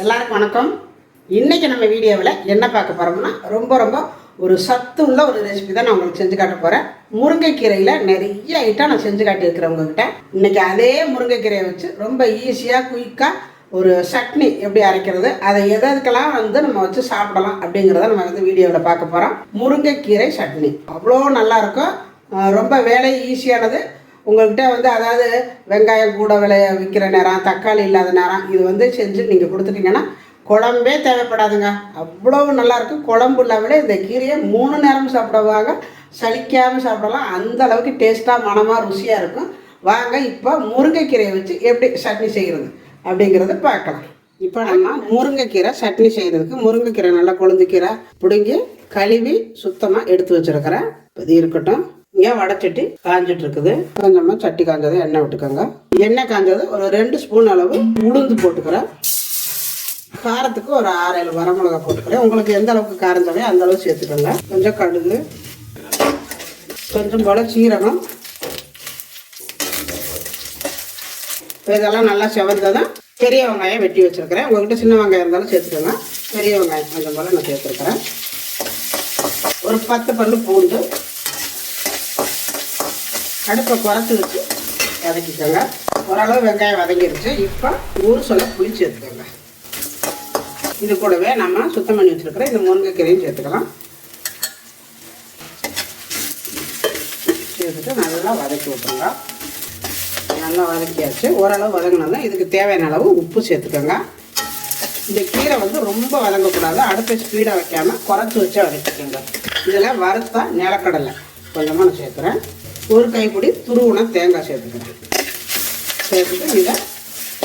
எல்லாருக்கும் வணக்கம். இன்றைக்கி நம்ம வீடியோவில் என்ன பார்க்க போகிறோம்னா ரொம்ப ரொம்ப ஒரு சத்து உள்ள ஒரு ரெசிபி தான் நான் உங்களுக்கு செஞ்சு காட்ட போகிறேன் முருங்கைக்கீரையில் நிறைய ஐட்டம் நான் செஞ்சு காட்டியிருக்கிறேன் உங்ககிட்ட. இன்றைக்கி அதே முருங்கைக்கீரையை வச்சு ரொம்ப ஈஸியாக குயிக்காக ஒரு சட்னி எப்படி அரைக்கிறது அதை எதற்கெல்லாம் வந்து நம்ம வச்சு சாப்பிடலாம் அப்படிங்கிறத நம்ம வந்து வீடியோவில் பார்க்க போகிறோம் முருங்கைக்கீரை சட்னி. அவ்வளோ நல்லா இருக்கும். ரொம்ப வேலை ஈஸியானது உங்கள்கிட்ட வந்து அதாவது வெங்காயம் கூட விளைய விற்கிற நேரம் தக்காளி இல்லாத நேரம் இது வந்து செஞ்சு நீங்கள் கொடுத்துட்டீங்கன்னா குழம்பே தேவைப்படாதுங்க. அவ்வளவு நல்லாயிருக்கும் குழம்பு இல்லாமலே இந்த கீரையை மூணு நேரம் சாப்பிடுவாங்க. சலிக்காமல் சாப்பிடலாம். அந்த அளவுக்கு டேஸ்ட்டாக மனமாக ருசியாக இருக்கும். வாங்க இப்போ முருங்கைக்கீரையை வச்சு எப்படி சட்னி செய்கிறது அப்படிங்கிறத பார்க்கலாம். இப்போ நம்ம முருங்கைக்கீரை சட்னி செய்கிறதுக்கு முருங்கைக்கீரை நல்லா கொழுந்துக்கீரை பிடுங்கி கழுவி சுத்தமாக எடுத்து வச்சிருக்கிறேன். இது இருக்கட்டும். இங்கே வடைச்சட்டி காஞ்சிட்டு இருக்குது கொஞ்சமாக சட்டி காஞ்சது எண்ணெய் விட்டுக்கோங்க. எண்ணெய் காஞ்சது ஒரு ரெண்டு ஸ்பூன் அளவு உளுந்து போட்டுக்கிறேன். காரத்துக்கு ஒரு ஆறு ஏழு வரமிளகா போட்டுக்கிறேன். உங்களுக்கு எந்த அளவுக்கு காரம் தேவையோ அந்த அளவு சேர்த்துக்கோங்க. கொஞ்சம் கடுகு கொஞ்சம் போல் சீரகம். இதெல்லாம் நல்லா செவந்ததும் பெரிய வெங்காயம் வெட்டி வச்சுருக்கிறேன். உங்கள்கிட்ட சின்ன வெங்காயம் இருந்தாலும் சேர்த்துக்கோங்க. பெரிய வெங்காயம் கொஞ்சம் போல் நான் சேர்த்துருக்குறேன். ஒரு பத்து பல்லு பூண்டு அடுப்பை குறைச்சி வச்சு வதக்கிக்கோங்க. ஓரளவு வெங்காயம் வதங்கிருச்சு. இப்போ ஊர் சொல்ல புளி சேர்த்துக்கோங்க இது கூடவே நம்ம சுத்தம் பண்ணி வச்சுருக்கிற இந்த முருங்கைக்கீரையும் சேர்த்துக்கலாம். சேர்த்துட்டு நல்லா வதக்கி விட்டுருங்க. நல்லா வதக்கியாச்சு. ஓரளவு வதங்கினதும் இதுக்கு தேவையான அளவு உப்பு சேர்த்துக்கோங்க. இந்த கீரை வந்து ரொம்ப வதங்கக்கூடாது. அடுப்பை ஸ்பீடாக வைக்காமல் குறைச்சி வச்சா வதக்கிக்கோங்க. இதில் வறுத்தா நிலக்கடலை. கொஞ்சமாக நான் சேர்க்குறேன். ஒரு கைப்பிடி துருவுன தேங்காய் சேர்த்துக்கிறேன் சேர்த்துட்டு இதை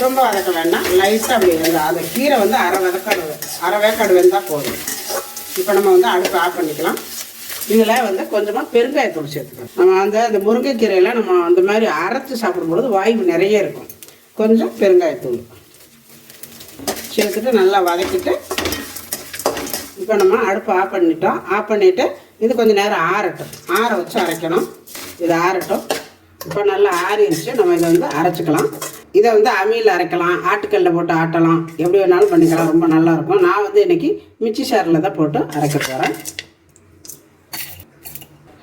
ரொம்ப வதக்க வேண்டாம். லைட்டாக அப்படி வெந்தால் அந்த கீரை வந்து அரை வதக்காடு அரை வேக்காடு வெந்தால் போதும். இப்போ நம்ம வந்து அடுப்பு ஆஃப் பண்ணிக்கலாம். இதில் வந்து கொஞ்சமாக பெருங்காயத்தூள் சேர்த்துக்கலாம் நம்ம அந்த அந்த முருங்கைக்கீரையெல்லாம் நம்ம அந்த மாதிரி அரைச்சி சாப்பிடும்பொழுது வாய்வு நிறைய இருக்கும். கொஞ்சம் பெருங்காயத்தூள் சேர்த்துட்டு நல்லா வதக்கிட்டு இப்போ நம்ம அடுப்பு ஆஃப் பண்ணிட்டோம். ஆஃப் பண்ணிவிட்டு இது கொஞ்சம் நேரம் ஆறட்டும். ஆற வச்சு அரைக்கணும். இது ஆறட்டும். இப்போ நல்லா ஆறிடுச்சு நம்ம இதை வந்து அரைச்சிக்கலாம். இதை வந்து அமியில் அரைக்கலாம். ஆட்டுக்கல்ல போட்டு ஆட்டலாம். எப்படி வேணாலும் பண்ணிக்கலாம். ரொம்ப நல்லா இருக்கும். நான் வந்து இன்னைக்கு மிச்சி சாரில் தான் போட்டு அரைக்க போகிறேன்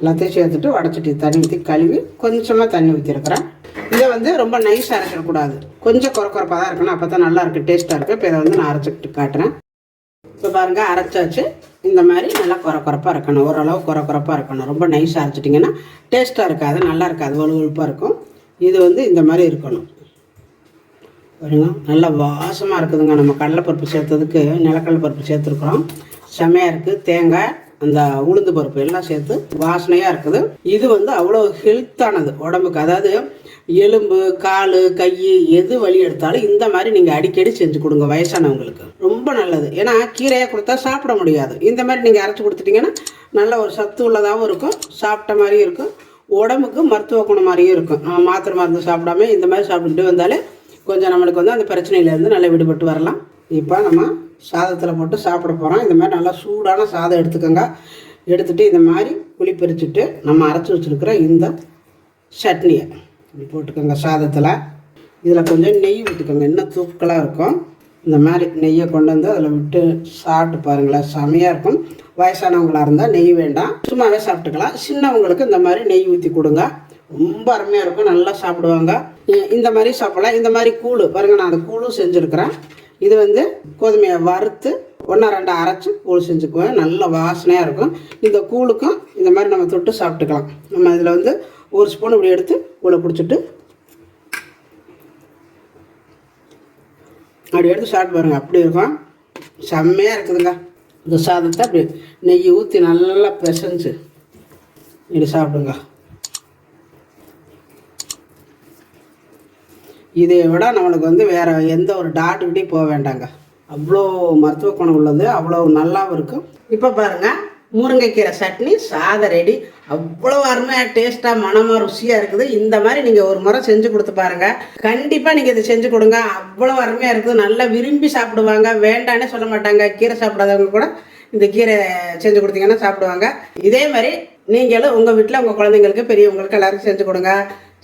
எல்லாத்தையும் சேர்த்துட்டு உடச்சிட்டு தண்ணி ஊற்றி கழுவி கொஞ்சமாக தண்ணி ஊற்றிருக்கிறேன் இதை வந்து ரொம்ப நைஸாக அரைக்கக்கூடாது கொஞ்சம் குறக்குறப்பாக தான் இருக்கணும். அப்போ தான் நல்லா இருக்குது டேஸ்ட்டாக இருக்குது இப்போ இதை வந்து நான் அரைச்சிக்கிட்டு காட்டுறேன். இப்போ பாருங்கள் அரைச்சாச்சு. இந்த மாதிரி நல்லா குறை குறைப்பாக இருக்கணும். ஓரளவு குறை குறைப்பாக இருக்கணும். ரொம்ப நைஸாக அரைச்சிட்டிங்கன்னா டேஸ்ட்டாக இருக்காது நல்லா இருக்காது வலுவழுப்பாக இருக்கும். இது வந்து இந்த மாதிரி இருக்கணும். பாருங்க நல்லா வாசமாக இருக்குதுங்க. நம்ம கடலைப்பருப்பு சேர்த்ததுக்கு நிலக்கடலை பருப்பு சேர்த்துருக்குறோம். செமையாக இருக்குது தேங்காய் அந்த உளுந்து பருப்பு எல்லாம் சேர்த்து வாசனையாக இருக்குது. இது வந்து அவ்வளோ ஹெல்த்தானது உடம்புக்கு. அதாவது எலும்பு கால் கை எது வலி எடுத்தாலும் இந்த மாதிரி நீங்கள் அடிக்கடி செஞ்சு கொடுங்க வயசானவங்களுக்கு. ரொம்ப நல்லது. ஏன்னா கீரையாக கொடுத்தா சாப்பிட முடியாது. இந்த மாதிரி நீங்கள் அரைச்சி கொடுத்துட்டிங்கன்னா நல்ல ஒரு சத்து உள்ளதாகவும் இருக்கும் சாப்பிட்ட மாதிரியும் இருக்கும். உடம்புக்கு மருத்துவ குணம் மாதிரியும் இருக்கும். நம்ம மாத்திரை மருந்து சாப்பிடாம இந்த மாதிரி சாப்பிட்டுட்டு வந்தாலே கொஞ்சம் நம்மளுக்கு வந்து அந்த பிரச்சனையிலேருந்து நல்லா விடுபட்டு வரலாம். இப்போ நம்ம சாதத்தில் போட்டு சாப்பிட போகிறோம் இந்த மாதிரி நல்லா சூடான சாதம் எடுத்துக்கோங்க. எடுத்துகிட்டு இந்த மாதிரி புளி பறிச்சுட்டு நம்ம அரைச்சி வச்சுருக்கிற இந்த சட்னியை. இப்படி போட்டுக்கோங்க சாதத்தில். இதில் கொஞ்சம் நெய் விட்டுக்கோங்க. இன்னும் தூக்கலாக இருக்கும் இந்த மாதிரி நெய்யை கொண்டு வந்து அதில் விட்டு சாப்பிட்டு பாருங்களேன். செமையாக இருக்கும். வயசானவங்களாக இருந்தால் நெய் வேண்டாம். சும்மாவே சாப்பிட்டுக்கலாம். சின்னவங்களுக்கு இந்த மாதிரி நெய் ஊற்றி கொடுங்க. ரொம்ப அருமையாக இருக்கும். நல்லா சாப்பிடுவாங்க. இந்த மாதிரி சாப்பிடலாம். இந்த மாதிரி கூழ். பாருங்கள் நான் அந்த கூழும் செஞ்சுருக்கிறேன். இது வந்து கோதுமையை வறுத்து ஒன்றா ரெண்டு அரைச்சி கூழ் செஞ்சுக்குவேன். நல்ல வாசனையாக இருக்கும். இந்த கூழுக்கும் இந்த மாதிரி நம்ம தொட்டு சாப்பிட்டுக்கலாம். நம்ம இதில் வந்து ஒரு ஸ்பூன் இப்படி எடுத்து உள்ளே பிடிச்சிட்டு அப்படி எடுத்து சாப்பிட்டு பாருங்க அப்படி இருக்கும். செம்மையாக இருக்குதுங்க. இந்த சாதத்தை அப்படி நெய் ஊற்றி நல்லா பிசைஞ்சு இப்படி சாப்பிடுங்க. இதை விட நம்மளுக்கு வந்து வேறு எந்த ஒரு டாக்டர்கிட்டையும் போக வேண்டாங்க. அவ்வளோ மருத்துவ குணம் உள்ளது அவ்வளோ நல்லாவும் இருக்கும் இப்போ பாருங்கள் முருங்கைக்கீரை சட்னி சாதம் ரெடி. அவ்வளோ அருமையாக டேஸ்ட்டாக மனமாக ருசியாக இருக்குது. இந்த மாதிரி நீங்கள் ஒரு முறை செஞ்சு கொடுத்து பாருங்கள் கண்டிப்பாக நீங்கள் இதை செஞ்சு கொடுங்க. அவ்வளோ அருமையாக இருக்குது. நல்லா விரும்பி சாப்பிடுவாங்க. வேண்டானே சொல்ல மாட்டாங்க. கீரை சாப்பிடாதவங்க கூட இந்த கீரை செஞ்சு கொடுத்தீங்கன்னா சாப்பிடுவாங்க. இதே மாதிரி நீங்களும் உங்கள் வீட்டில் உங்கள் குழந்தைங்களுக்கு பெரியவங்களுக்கு எல்லாருக்கும் செஞ்சு கொடுங்க.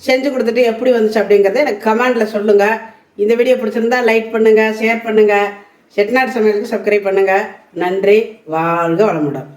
செஞ்சு கொடுத்துட்டு எப்படி வந்துச்சு அப்படிங்கிறத எனக்கு கமெண்டில் சொல்லுங்கள் இந்த வீடியோ பிடிச்சிருந்தா லைக் பண்ணுங்கள் ஷேர் பண்ணுங்கள் செட்நாடு சமையலுக்கு சப்ஸ்கிரைப் பண்ணுங்கள் நன்றி. வாழ்க வளமுடன்.